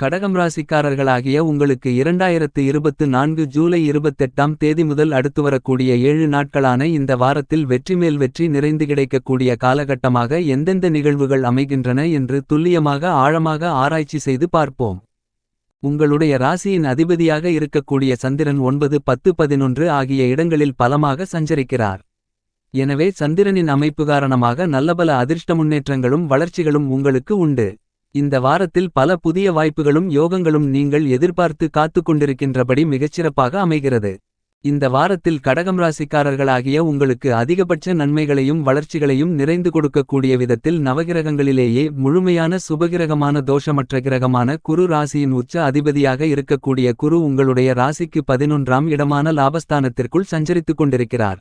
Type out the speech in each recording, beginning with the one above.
கடகம் ராசிக்காரர்களாகிய உங்களுக்கு இரண்டாயிரத்து இருபத்து நான்கு ஜூலை இருபத்தெட்டாம் தேதி முதல் அடுத்து வரக்கூடிய ஏழு நாட்களான இந்த வாரத்தில் வெற்றி மேல் வெற்றி நிறைந்து கிடைக்கக்கூடிய காலகட்டமாக எந்தெந்த நிகழ்வுகள் அமைகின்றன என்று துல்லியமாக ஆழமாக ஆராய்ச்சி செய்து பார்ப்போம். உங்களுடைய ராசியின் அதிபதியாக இருக்கக்கூடிய சந்திரன் ஒன்பது பத்து பதினொன்று ஆகிய இடங்களில் பலமாக சஞ்சரிக்கிறார். எனவே சந்திரனின் அமைப்பு காரணமாக நல்லபல அதிர்ஷ்ட முன்னேற்றங்களும் வளர்ச்சிகளும் உங்களுக்கு உண்டு. இந்த வாரத்தில் பல புதிய வாய்ப்புகளும் யோகங்களும் நீங்கள் எதிர்பார்த்து காத்து கொண்டிருக்கின்றபடி மிகச்சிறப்பாக அமைகிறது. இந்த வாரத்தில் கடகம் ராசிக்காரர்களாகிய உங்களுக்கு அதிகபட்ச நன்மைகளையும் வளர்ச்சிகளையும் நிறைந்து கொடுக்கக்கூடிய விதத்தில் நவகிரகங்களிலேயே முழுமையான சுபகிரகமான தோஷமற்ற கிரகமான குரு ராசியின் உச்ச அதிபதியாக இருக்கக்கூடிய குரு உங்களுடைய ராசிக்கு பதினொன்றாம் இடமான லாபஸ்தானத்திற்குள் சஞ்சரித்துக் கொண்டிருக்கிறார்.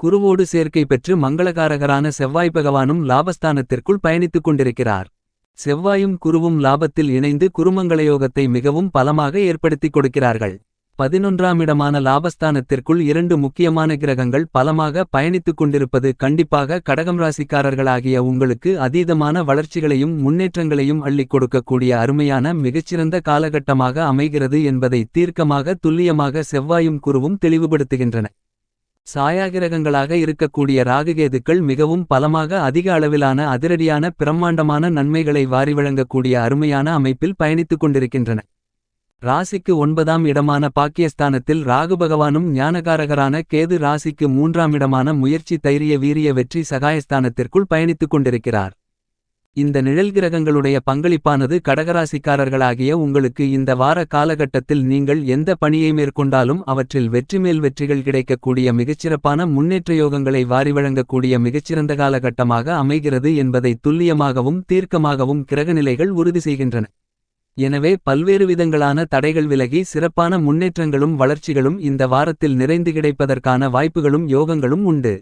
குருவோடு சேர்க்கை பெற்று மங்களகாரகரான செவ்வாய் பகவானும் லாபஸ்தானத்திற்குள் பயணித்துக் கொண்டிருக்கிறார். செவ்வாயும் குருவும் லாபத்தில் இணைந்து குருமங்களயோகத்தை மிகவும் பலமாக ஏற்படுத்திக் கொடுக்கிறார்கள். பதினொன்றாம் இடமான லாபஸ்தானத்திற்குள் இரண்டு முக்கியமான கிரகங்கள் பலமாக பயணித்துக் கொண்டிருப்பது கண்டிப்பாக கடகம் ராசிக்காரர்களாகிய உங்களுக்கு அதீதமான வளர்ச்சிகளையும் முன்னேற்றங்களையும் அள்ளிக் கொடுக்கக்கூடிய அருமையான மிகச்சிறந்த காலகட்டமாக அமைகிறது என்பதை தீர்க்கமாக துல்லியமாக செவ்வாயும் குருவும் தெளிவுபடுத்துகின்றன. சாயாகிரகங்களாக இருக்கக்கூடிய ராகுகேதுக்கள் மிகவும் பலமாக அதிக அளவிலான அதிரடியான பிரம்மாண்டமான நன்மைகளை வாரி வழங்கக்கூடிய அருமையான அமைப்பில் பயணித்துக் கொண்டிருக்கின்றன. ராசிக்கு ஒன்பதாம் இடமான பாக்கியஸ்தானத்தில் ராகு பகவானும் ஞானகாரகரான கேது ராசிக்கு மூன்றாம் இடமான முயற்சி தைரிய வீரிய வெற்றி சகாயஸ்தானத்திற்குள் பயணித்துக் கொண்டிருக்கிறார். இந்த நிழல் கிரகங்களுடைய பங்களிப்பானது கடகராசிக்காரர்களாகிய உங்களுக்கு இந்த வார காலகட்டத்தில் நீங்கள் எந்த பணியை மேற்கொண்டாலும் அவற்றில் வெற்றி மேல் வெற்றிகள் கிடைக்கக்கூடிய மிகச்சிறப்பான முன்னேற்ற யோகங்களை வாரி வழங்கக்கூடிய மிகச்சிறந்த காலகட்டமாக அமைகிறது என்பதை துல்லியமாகவும் தீர்க்கமாகவும் கிரகநிலைகள் உறுதி செய்கின்றன. எனவே பல்வேறு விதங்களான தடைகள் விலகி சிறப்பான முன்னேற்றங்களும் வளர்ச்சிகளும் இந்த வாரத்தில் நிறைந்து கிடைப்பதற்கான வாய்ப்புகளும் யோகங்களும் உண்டு.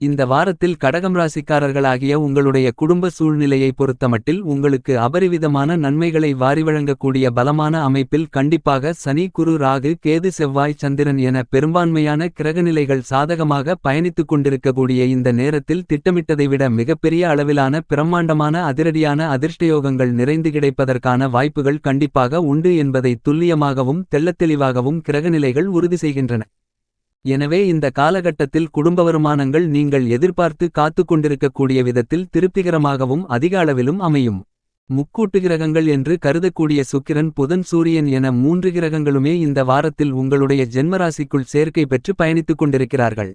இந்த வாரத்தில் கடகம் ராசிக்காரர்களாகிய உங்களுடைய குடும்ப சூழ்நிலையை பொறுத்தமட்டில் உங்களுக்கு அபரிவிதமான நன்மைகளை வாரி வழங்கக்கூடிய பலமான அமைப்பில் கண்டிப்பாக சனி குரு ராகு கேது செவ்வாய் சந்திரன் என பெரும்பான்மையான கிரகநிலைகள் சாதகமாக பயணித்துக் கொண்டிருக்கக்கூடிய இந்த நேரத்தில் திட்டமிட்டதை விட மிகப்பெரிய அளவிலான பிரம்மாண்டமான அதிரடியான அதிர்ஷ்டயோகங்கள் நிறைந்து கிடைப்பதற்கான வாய்ப்புகள் கண்டிப்பாக உண்டு என்பதை துல்லியமாகவும் தெள்ளத்தெளிவாகவும் கிரகநிலைகள் உறுதி செய்கின்றன. எனவே இந்த காலகட்டத்தில் குடும்ப வருமானங்கள் நீங்கள் எதிர்பார்த்து காத்து கொண்டிருக்கக்கூடிய விதத்தில் திருப்திகரமாகவும் அதிக அளவிலும் அமையும். முக்கூட்டு கிரகங்கள் என்று கருதக்கூடிய சுக்கிரன் புதன் சூரியன் என மூன்று கிரகங்களுமே இந்த வாரத்தில் உங்களுடைய ஜென்மராசிக்குள் சேர்க்கை பெற்று பயணித்துக் கொண்டிருக்கிறார்கள்.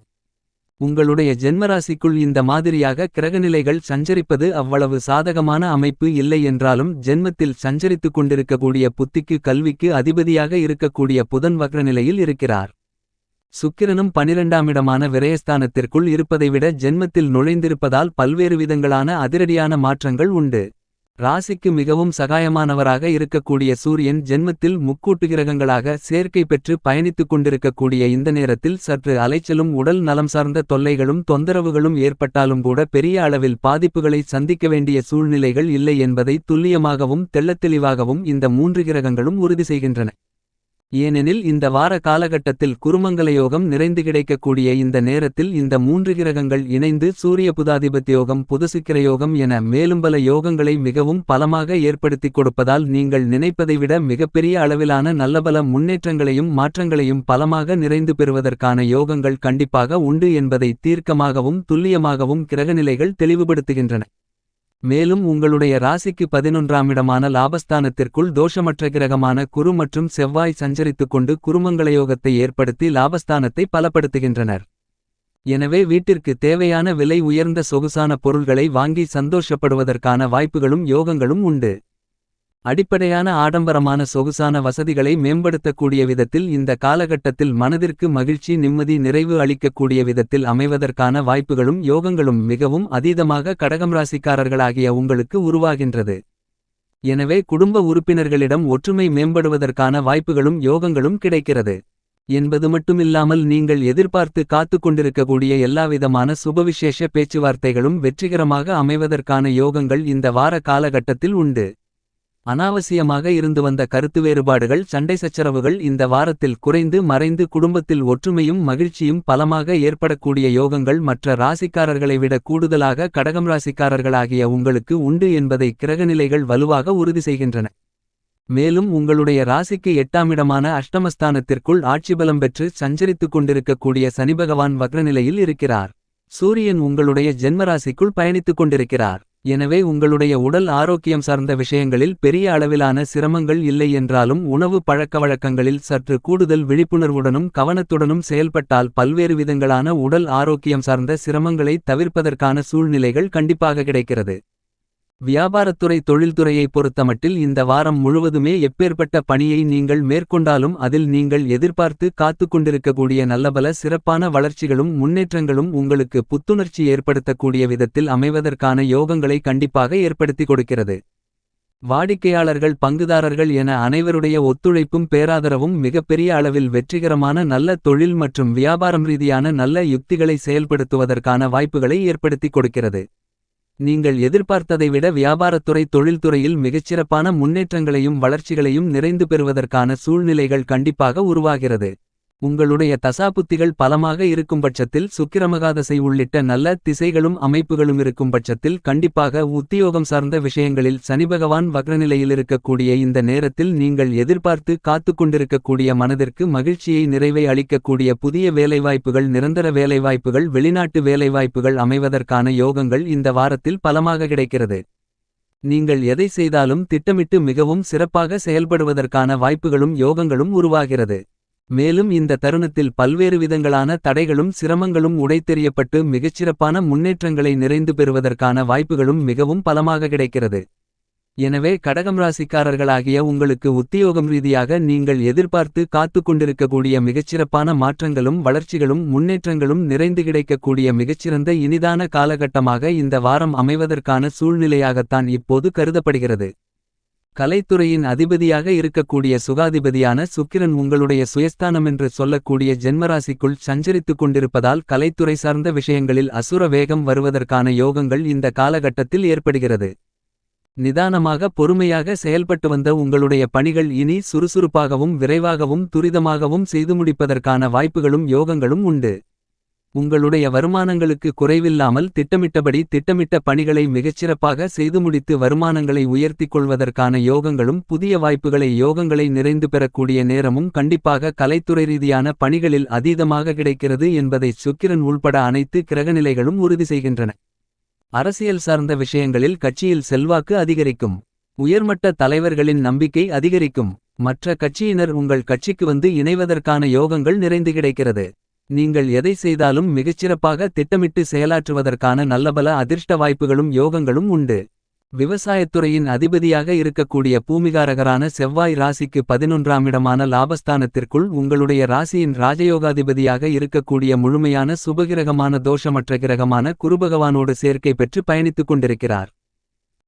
உங்களுடைய ஜென்மராசிக்குள் இந்த மாதிரியாக கிரகநிலைகள் சஞ்சரிப்பது அவ்வளவு சாதகமான அமைப்பு இல்லை என்றாலும் ஜென்மத்தில் சஞ்சரித்துக் கொண்டிருக்கக்கூடிய புத்திக்கு கல்விக்கு அதிபதியாக இருக்கக்கூடிய புதன் வக்ரநிலையில் இருக்கிறார். சுக்கிரனும் பனிரெண்டாம் இடமான விரயஸ்தானத்திற்குள் இருப்பதை விட ஜென்மத்தில் நுழைந்திருப்பதால் பல்வேறு விதங்களான அதிரடியான மாற்றங்கள் உண்டு. ராசிக்கு மிகவும் சகாயமானவராக இருக்கக்கூடிய சூரியன் ஜென்மத்தில் முக்கூட்டு கிரகங்களாக சேர்க்கை பெற்று பயணித்துக் கொண்டிருக்கக்கூடிய இந்த நேரத்தில் சற்று அலைச்சலும் உடல் நலம் சார்ந்த தொல்லைகளும் தொந்தரவுகளும் ஏற்பட்டாலும் கூட பெரிய அளவில் பாதிப்புகளை சந்திக்க வேண்டிய சூழ்நிலைகள் இல்லை என்பதை துல்லியமாகவும் தெள்ளத்தெளிவாகவும் இந்த மூன்று கிரகங்களும் உறுதி செய்கின்றன. ஏனெனில் இந்த வார காலகட்டத்தில் குருமங்கலயோகம் நிறைந்து கிடைக்கக்கூடிய இந்த நேரத்தில் இந்த மூன்று கிரகங்கள் இணைந்து சூரிய புதாதிபத்தியோகம் புதுசுக்கிரயோகம் என மேலும் பல யோகங்களை மிகவும் பலமாக ஏற்படுத்திக் கொடுப்பதால் நீங்கள் நினைப்பதை விட மிகப்பெரிய அளவிலான நல்லபல முன்னேற்றங்களையும் மாற்றங்களையும் பலமாக நிறைந்து பெறுவதற்கான யோகங்கள் கண்டிப்பாக உண்டு என்பதை தீர்க்கமாகவும் துல்லியமாகவும் கிரகநிலைகள் தெளிவுபடுத்துகின்றன. மேலும் உங்களுடைய ராசிக்கு பதினொன்றாம் இடமான லாபஸ்தானத்திற்குள் தோஷமற்ற கிரகமான குரு மற்றும் செவ்வாய் சஞ்சரித்துக் கொண்டு குருமங்களயோகத்தை ஏற்படுத்தி லாபஸ்தானத்தை பலப்படுத்துகின்றனர். எனவே வீட்டிற்கு தேவையான விலை உயர்ந்த சொகுசான பொருள்களை வாங்கி சந்தோஷப்படுவதற்கான வாய்ப்புகளும் யோகங்களும் உண்டு. அடிப்படையான ஆடம்பரமான சொகுசான வசதிகளை மேம்படுத்தக்கூடிய விதத்தில் இந்த காலகட்டத்தில் மனதிற்கு மகிழ்ச்சி நிம்மதி நிறைவு அளிக்கக்கூடிய விதத்தில் அமைவதற்கான வாய்ப்புகளும் யோகங்களும் மிகவும் அதீதமாக கடகம் ராசிக்காரர்களாகிய உங்களுக்கு உருவாகின்றது. எனவே குடும்ப உறுப்பினர்களிடம் ஒற்றுமை மேம்படுவதற்கான வாய்ப்புகளும் யோகங்களும் கிடைக்கிறது. என்பது மட்டுமில்லாமல் நீங்கள் எதிர்பார்த்து காத்து கொண்டிருக்கக்கூடிய எல்லாவிதமான சுபவிசேஷ பேச்சுவார்த்தைகளும் வெற்றிகரமாக அமைவதற்கான யோகங்கள் இந்த வார காலகட்டத்தில் உண்டு. அனாவசியமாக இருந்து வந்த கருத்து வேறுபாடுகள் சண்டை சச்சரவுகள் இந்த வாரத்தில் குறைந்து மறைந்து குடும்பத்தில் ஒற்றுமையும் மகிழ்ச்சியும் பலமாக ஏற்படக்கூடிய யோகங்கள் மற்ற ராசிக்காரர்களை விட கூடுதலாக கடகம் ராசிக்காரர்களாகிய உங்களுக்கு உண்டு என்பதை கிரகநிலைகள் வலுவாக உறுதி செய்கின்றன. மேலும் உங்களுடைய ராசிக்கு எட்டாமிடமான அஷ்டமஸ்தானத்திற்குள் ஆட்சிபலம் பெற்று சஞ்சரித்துக் கொண்டிருக்கக்கூடிய சனிபகவான் வக்ரநிலையில் இருக்கிறார். சூரியன் உங்களுடைய ஜென்மராசிக்குள் பயணித்துக் கொண்டிருக்கிறார். எனவே உங்களுடைய உடல் ஆரோக்கியம் சார்ந்த விஷயங்களில் பெரிய அளவிலான சிரமங்கள் இல்லை என்றாலும் உணவு பழக்கவழக்கங்களில் சற்று கூடுதல் விழிப்புணர்வுடனும் கவனத்துடனும் செயல்பட்டால் பல்வேறு விதங்களான உடல் ஆரோக்கியம் சார்ந்த சிரமங்களை தவிர்ப்பதற்கான சூழ்நிலைகள் கண்டிப்பாக கிடைக்கிறது. வியாபாரத்துறை தொழில்துறையை பொறுத்தமட்டில் இந்த வாரம் முழுவதுமே எப்பேற்பட்ட பணியை நீங்கள் மேற்கொண்டாலும் அதில் நீங்கள் எதிர்பார்த்து காத்து கொண்டிருக்கக்கூடிய நல்லபல சிறப்பான வளர்ச்சிகளும் முன்னேற்றங்களும் உங்களுக்கு புத்துணர்ச்சி ஏற்படுத்தக்கூடிய விதத்தில் அமைவதற்கான யோகங்களை கண்டிப்பாக ஏற்படுத்தி கொடுக்கிறது. வாடிக்கையாளர்கள் பங்குதாரர்கள் என அனைவருடைய ஒத்துழைப்பும் பேராதரவும் மிகப்பெரிய அளவில் வெற்றிகரமான நல்ல தொழில் மற்றும் வியாபாரம் ரீதியான நல்ல யுக்திகளை செயல்படுத்துவதற்கான வாய்ப்புகளை ஏற்படுத்தி கொடுக்கிறது. நீங்கள் எதிர்பார்த்ததை விட வியாபாரத்துறை தொழில்துறையில் மிகச்சிறப்பான முன்னேற்றங்களையும் வளர்ச்சிகளையும் நிறைந்து பெறுவதற்கான சூழ்நிலைகள் கண்டிப்பாக உருவாகிறது. உங்களுடைய தசாபுத்திகள் பலமாக இருக்கும் பட்சத்தில் சுக்கிரமகாதசை உள்ளிட்ட நல்ல திசைகளும் அமைப்புகளும் இருக்கும் பட்சத்தில் கண்டிப்பாக உத்தியோகம் சார்ந்த விஷயங்களில் சனிபகவான் வக்ரநிலையில் இருக்கக்கூடிய இந்த நேரத்தில் நீங்கள் எதிர்பார்த்து காத்து கொண்டிருக்கக்கூடிய மனதிற்கு மகிழ்ச்சியை நிறைவை அளிக்கக்கூடிய புதிய வேலைவாய்ப்புகள் நிரந்தர வேலைவாய்ப்புகள் வெளிநாட்டு வேலைவாய்ப்புகள் அமைவதற்கான யோகங்கள் இந்த வாரத்தில் பலமாக கிடைக்கிறது. நீங்கள் எதை செய்தாலும் திட்டமிட்டு மிகவும் சிறப்பாக செயல்படுவதற்கான வாய்ப்புகளும் யோகங்களும் உருவாகிறது. மேலும் இந்த தருணத்தில் பல்வேறு விதங்களான தடைகளும் சிரமங்களும் உடைத்தெறியப்பட்டு மிகச்சிறப்பான முன்னேற்றங்களை நிறைந்து பெறுவதற்கான வாய்ப்புகளும் மிகவும் பலமாக கிடைக்கிறது. எனவே கடகம் ராசிக்காரர்களாகிய உங்களுக்கு உத்தியோகம் ரீதியாக நீங்கள் எதிர்பார்த்து காத்து கொண்டிருக்கக்கூடிய மிகச்சிறப்பான மாற்றங்களும் வளர்ச்சிகளும் முன்னேற்றங்களும் நிறைந்து கிடைக்கக்கூடிய மிகச்சிறந்த இனிதான காலகட்டமாக இந்த வாரம் அமைவதற்கான சூழ்நிலையாகத்தான் இப்போது கருதப்படுகிறது. கலைத்துறையின் அதிபதியாக இருக்கக்கூடிய சுகாதிபதியான சுக்கிரன் உங்களுடைய சுயஸ்தானமென்று சொல்லக்கூடிய ஜென்மராசிக்குள் சஞ்சரித்துக் கொண்டிருப்பதால் கலைத்துறை சார்ந்த விஷயங்களில் அசுர வேகம் வருவதற்கான யோகங்கள் இந்த காலகட்டத்தில் ஏற்படுகிறது. நிதானமாக பொறுமையாக செயல்பட்டு வந்த உங்களுடைய பணிகள் இனி சுறுசுறுப்பாகவும் விரைவாகவும் துரிதமாகவும் செய்து முடிப்பதற்கான வாய்ப்புகளும் யோகங்களும் உண்டு. உங்களுடைய வருமானங்களுக்கு குறைவில்லாமல் திட்டமிட்டபடி திட்டமிட்ட பணிகளை மிகச்சிறப்பாக செய்து முடித்து வருமானங்களை உயர்த்திக் கொள்வதற்கான யோகங்களும் புதிய வாய்ப்புகளை யோகங்களை நிறைந்து பெறக்கூடிய நேரமும் கண்டிப்பாக கலைத்துறை ரீதியான பணிகளில் அதீதமாக கிடைக்கிறது என்பதை சுக்கிரன் உள்பட அனைத்து கிரகநிலைகளும் உறுதி செய்கின்றன. அரசியல் சார்ந்த விஷயங்களில் கட்சியில் செல்வாக்கு அதிகரிக்கும். உயர்மட்ட தலைவர்களின் நம்பிக்கை அதிகரிக்கும். மற்ற கட்சியினர் உங்கள் கட்சிக்கு வந்து இணைவதற்கான யோகங்கள் நிறைந்து கிடைக்கிறது. நீங்கள் எதை செய்தாலும் மிகச்சிறப்பாக திட்டமிட்டு செயலாற்றுவதற்கான நல்லபல அதிர்ஷ்ட வாய்ப்புகளும் யோகங்களும் உண்டு. விவசாயத்துறையின் அதிபதியாக இருக்கக்கூடிய பூமிகாரகரான செவ்வாய் ராசிக்கு பதினொன்றாம் இடமான லாபஸ்தானத்திற்குள் உங்களுடைய ராசியின் ராஜயோகாதிபதியாக இருக்கக்கூடிய முழுமையான சுபகிரகமான தோஷமற்ற கிரகமான குருபகவானோடு சேர்க்கை பெற்று பயணித்துக் கொண்டிருக்கிறார்.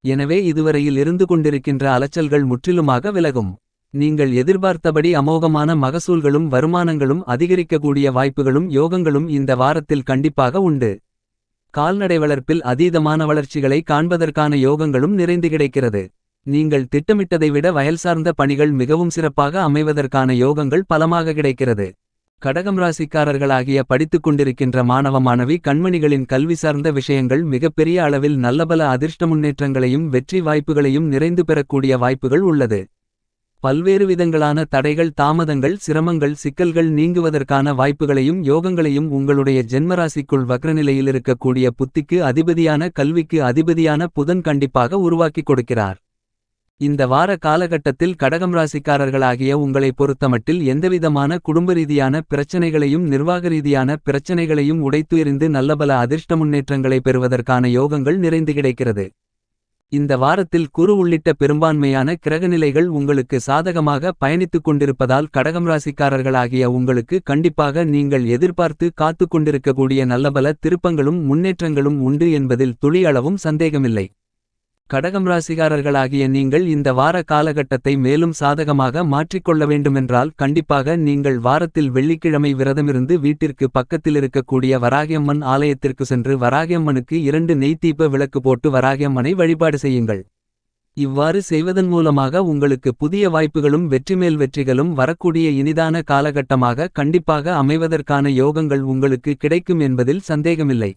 எனவே இதுவரையில் இருந்து கொண்டிருக்கின்ற அலைச்சல்கள் முற்றிலுமாக விலகும். நீங்கள் எதிர்பார்த்தபடி அமோகமான மகசூல்களும் வருமானங்களும் அதிகரிக்கக்கூடிய வாய்ப்புகளும் யோகங்களும் இந்த வாரத்தில் கண்டிப்பாக உண்டு. கால்நடை வளர்ப்பில் அதீதமான வளர்ச்சிகளை காண்பதற்கான யோகங்களும் நிறைந்து கிடைக்கிறது. நீங்கள் திட்டமிட்டதை விட வயல் சார்ந்த பணிகள் மிகவும் சிறப்பாக அமைவதற்கான யோகங்கள் பலமாக கிடைக்கிறது. கடகம் ராசிக்காரர்களாகிய படித்துக் கொண்டிருக்கின்ற மாணவ மாணவி கண்மணிகளின் கல்வி சார்ந்த விஷயங்கள் மிகப்பெரிய அளவில் நல்லபல அதிர்ஷ்ட முன்னேற்றங்களையும் வெற்றி வாய்ப்புகளையும் நிறைந்து பெறக்கூடிய வாய்ப்புகள் உள்ளது. பல்வேறு விதங்களான தடைகள் தாமதங்கள் சிரமங்கள் சிக்கல்கள் நீங்குவதற்கான வாய்ப்புகளையும் யோகங்களையும் உங்களுடைய ஜென்மராசிக்குள் வக்ரநிலையில் இருக்கக்கூடிய புத்திக்கு அதிபதியான கல்விக்கு அதிபதியான புதன் கண்டிப்பாக உருவாக்கிக் கொடுக்கிறார். இந்த வார காலகட்டத்தில் கடகம் ராசிக்காரர்களாகிய உங்களை பொறுத்தமட்டில் எந்தவிதமான குடும்ப ரீதியான பிரச்சனைகளையும் நிர்வாக ரீதியான பிரச்சனைகளையும் உடைத்துயர்ந்து நல்லபல அதிர்ஷ்ட முன்னேற்றங்களை பெறுவதற்கான யோகங்கள் நிறைந்து கிடைக்கிறது. இந்த வாரத்தில் குரு உள்ளிட்ட பெரும்பான்மையான கிரகநிலைகள் உங்களுக்கு சாதகமாக பயணித்துக் கொண்டிருப்பதால் கடகம் ராசிக்காரர்களாகிய உங்களுக்கு கண்டிப்பாக நீங்கள் எதிர்பார்த்து காத்து கொண்டிருக்கக்கூடிய நல்லபல திருப்பங்களும் முன்னேற்றங்களும் உண்டு என்பதில் துளியளவும் சந்தேகமில்லை. கடகம் ராசிகாரர்களாகிய நீங்கள் இந்த வார காலகட்டத்தை மேலும் சாதகமாக மாற்றிக்கொள்ள வேண்டுமென்றால் கண்டிப்பாக நீங்கள் வாரத்தில் வெள்ளிக்கிழமை விரதமிருந்து வீட்டிற்கு பக்கத்தில் இருக்கக்கூடிய வராகியம்மன் ஆலயத்திற்கு சென்று வராகியம்மனுக்கு இரண்டு நெய்த்தீப விளக்கு போட்டு வராகியம்மனை வழிபாடு செய்யுங்கள். இவ்வாறு செய்வதன் மூலமாக உங்களுக்கு புதிய வாய்ப்புகளும் வெற்றிமேல் வெற்றிகளும் வரக்கூடிய இனிதான காலகட்டமாக கண்டிப்பாக அமைவதற்கான யோகங்கள் உங்களுக்கு கிடைக்கும் என்பதில் சந்தேகமில்லை.